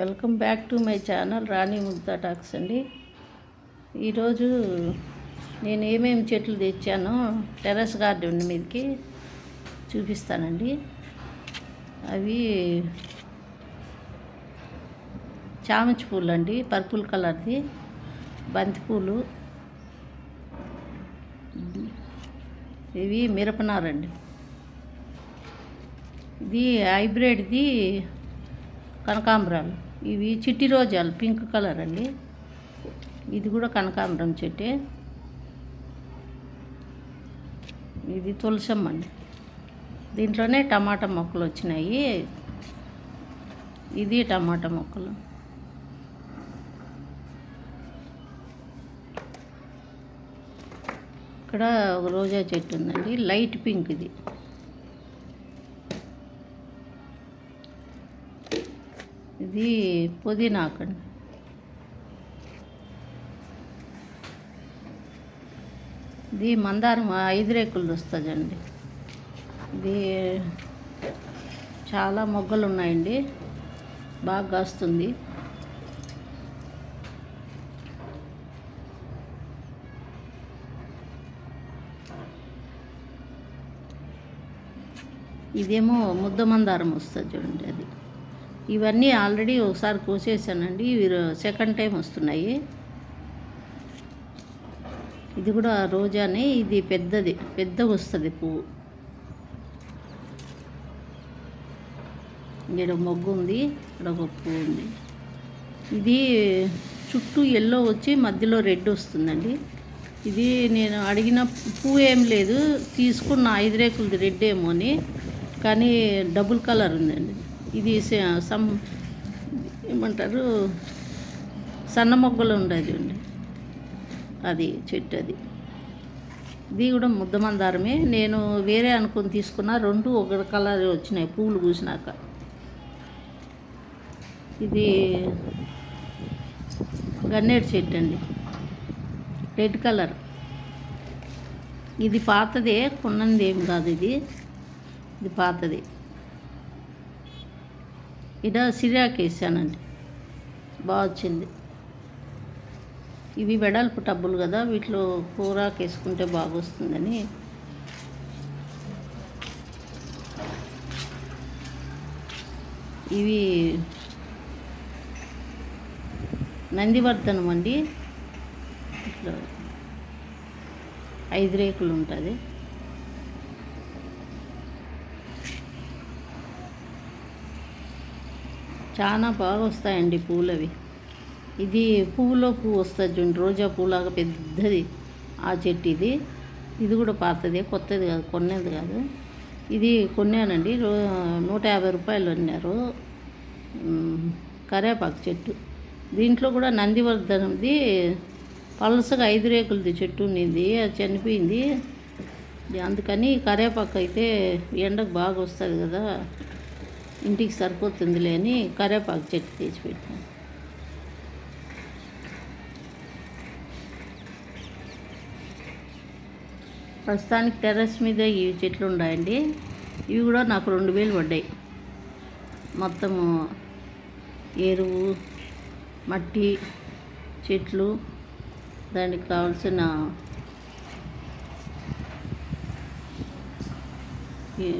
Welcome back to my channel Rani Mugdha talks అండి. ఈరోజు నేను ఏమేమి చెట్లు తెచ్చానో టెర్రస్ గార్డెన్ మీదకి చూపిస్తానండి. అవి చామంతి పూలు అండి పర్పుల్ కలర్ది బంతిపూలు ఇవి మిరపనారండి ఇది హైబ్రిడ్ది కనకాంబరాలు ఇవి చిట్టి రోజాలు పింక్ కలర్ అండి. ఇది కూడా కనకాంబరం చెట్టే. ఇది తులసమ్మ అండి. దీంట్లోనే టమాటా మొక్కలు వచ్చినాయి. ఇది టమాటా మొక్కలు. ఇక్కడ ఒక రోజా చెట్టు ఉందండి. లైట్ పింక్ ఇది. ఇది పుదీనాకండి ఇది మందారం ఐదు రేకులు వస్తుందండి ఇది చాలా మొగ్గలు ఉన్నాయండి. బాగా కాస్తుంది. ఇదేమో ముద్ద మందారం వస్తుంది చూడండి అది. ఇవన్నీ ఆల్రెడీ ఒకసారి కోసేసానండి. ఇవి సెకండ్ టైం వస్తున్నాయి. ఇది కూడా రోజానే ఇది పెద్దది పెద్దగా వస్తుంది పువ్వు. ఇక్కడ మొగ్గు ఉంది ఇక్కడ ఒక పువ్వు ఉంది. ఇది చుట్టూ ఎల్లో వచ్చి మధ్యలో రెడ్ వస్తుందండి. ఇది నేను అడిగిన పువ్వు ఏం లేదు తీసుకున్న ఐదు రేకులది రెడ్ ఏమో అని కానీ డబుల్ కలర్ ఉందండి. ఇది సమ్ ఏమంటారు? సన్న మొగ్గలు ఉండేది అండి. అది చెట్టు అది. ఇది కూడా ముద్ద మందారమే. నేను వేరే అనుకుని తీసుకున్న. రెండు ఒక కలర్ వచ్చినాయి. పువ్వులు పూసినాక. ఇది గన్నేరు చెట్టు అండి. Red colour. ఇది పాతదే కొన్నది ఏం కాదు ఇది. ఇది పాతది. ఇడ సిరియాకి వేసానండి బాగా వచ్చింది. ఇవి వెడల్పు టబ్బులు కదా వీటిలో కూరాకు వేసుకుంటే బాగొస్తుందని. ఇవి నందివర్ధనం అండి. ఇట్లా ఐదు రేకులు ఉంటుంది చాలా బాగా వస్తాయండి పూలు అవి ఇది పువ్వులో పువ్వు వస్తుంది చూడండి రోజా పువ్వులాగా పెద్దది ఆ చెట్టు ఇది ఇది కూడా పాతదే కొత్తది కాదు కొన్నది కాదు. ఇది కొన్నానండి రో నూట యాభై రూపాయలు అన్నారు. కరేపాకు చెట్టు. దీంట్లో కూడా నందివర్ధనంది పలసగా ఐదు రేకులది చెట్టు ఉండింది అది చనిపోయింది. అందుకని కరేపాకు అయితే ఎండకు బాగా వస్తుంది కదా. ఇంటికి సరిపోతుందిలే అని కరేపాకు చెట్టు తెచ్చిపెట్టాను ప్రస్తుతానికి టెర్రస్ మీద ఈ చెట్లు ఉన్నాయండి. ఇవి కూడా నాకు రెండు వేలు పడ్డాయి. మొత్తము ఎరువు మట్టి చెట్లు దానికి కావాల్సిన ఈ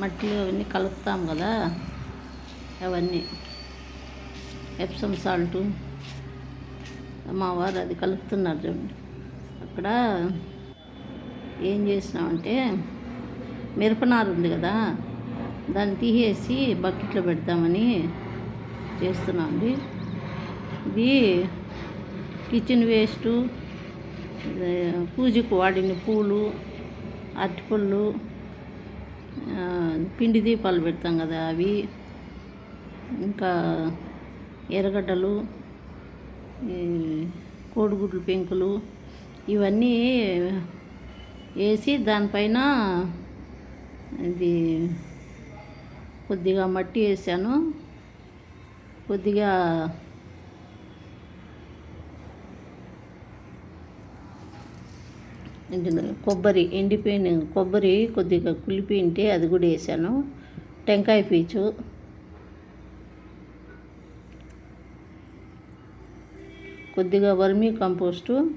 మట్టిలో అవన్నీ కలుపుతాం కదా అవన్నీ. ఎప్సమ్ సాల్టు మా వారు అది కలుపుతున్నారు చూడండి. అక్కడ ఏం చేసినామంటే మిరపనారు ఉంది కదా దాన్ని తీసేసి బకెట్లో పెడతామని చేస్తున్నామండి. ఇది కిచెన్ వేస్టు పూజకు వాడిన పూలు అరటిపళ్ళు పిండి దీపాలు పెడతాం కదా అవి. ఇంకా ఎర్రగడ్డలు కోడిగుడ్లు పెంకులు ఇవన్నీ వేసి దానిపైన ఇది కొద్దిగా మట్టి వేసాను. కొద్దిగా కొబ్బరి ఎండిపోయిన కొబ్బరి కొద్దిగా కులిపి ఉంటే అది కూడా వేసాను. టెంకాయ పీచు. కొద్దిగా వర్మీ కంపోస్టు.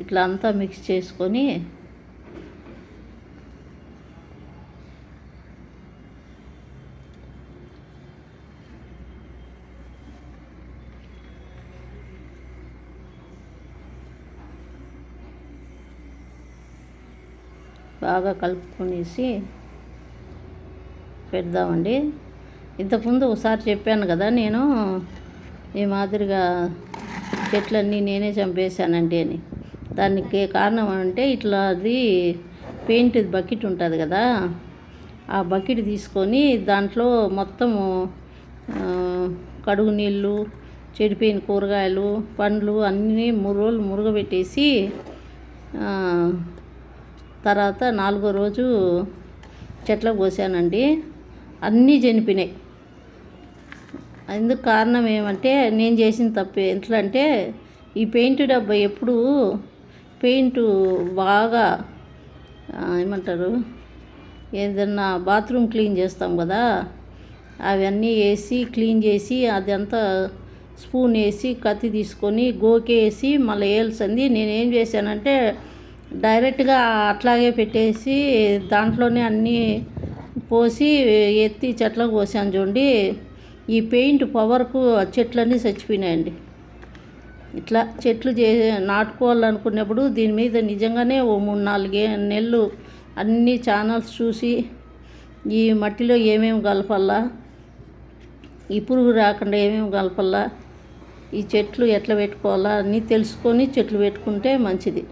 ఇట్లా అంతా మిక్స్ చేసుకొని బాగా కలుపుకునేసి పెడదామండి. ఇంతకుముందు ఒకసారి చెప్పాను కదా నేను ఈ మాదిరిగా చెట్లన్నీ నేనే చంపేశానండి అని. దానికి కారణం అంటే ఇట్లా అది పెయింట్ బకెట్ ఉంటుంది కదా ఆ బకెట్ తీసుకొని దాంట్లో మొత్తము కడుగు నీళ్ళు చెడిపోయిన కూరగాయలు పండ్లు అన్నీ మూడు రోజులు మురగబెట్టేసి తర్వాత నాలుగో రోజు చెట్లకు పోసానండి అన్నీ చనిపోయినాయి. అందుకు కారణం ఏమంటే నేను చేసిన తప్పు ఎట్లా అంటే ఈ పెయింట్ డబ్బా ఎప్పుడు పెయింట్ బాగా ఏమంటారు ఏదన్నా బాత్రూమ్ క్లీన్ చేస్తాం కదా అవన్నీ వేసి క్లీన్ చేసి అదంతా స్పూన్ వేసి కత్తి తీసుకొని గోకేసి మళ్ళీ వేయాల్సింది నేనేం చేశానంటే డైరెక్ట్గా అట్లాగే పెట్టేసి దాంట్లోనే అన్నీ పోసి ఎత్తి చెట్లకు పోసాను చూడండి. ఈ పెయింట్ పవర్కు చెట్లన్నీ చచ్చిపోయినాయండి. ఇట్లా చెట్లు చే నాటుకోవాలనుకున్నప్పుడు దీని మీద నిజంగానే ఓ మూడు నాలుగే నెలలు అన్ని ఛానల్స్ చూసి ఈ మట్టిలో ఏమేమి కలపాలా ఈ పురుగు రాకుండా ఏమేమి కలపాలా ఈ చెట్లు ఎట్లా పెట్టుకోవాలా అన్నీ తెలుసుకొని చెట్లు పెట్టుకుంటే మంచిది.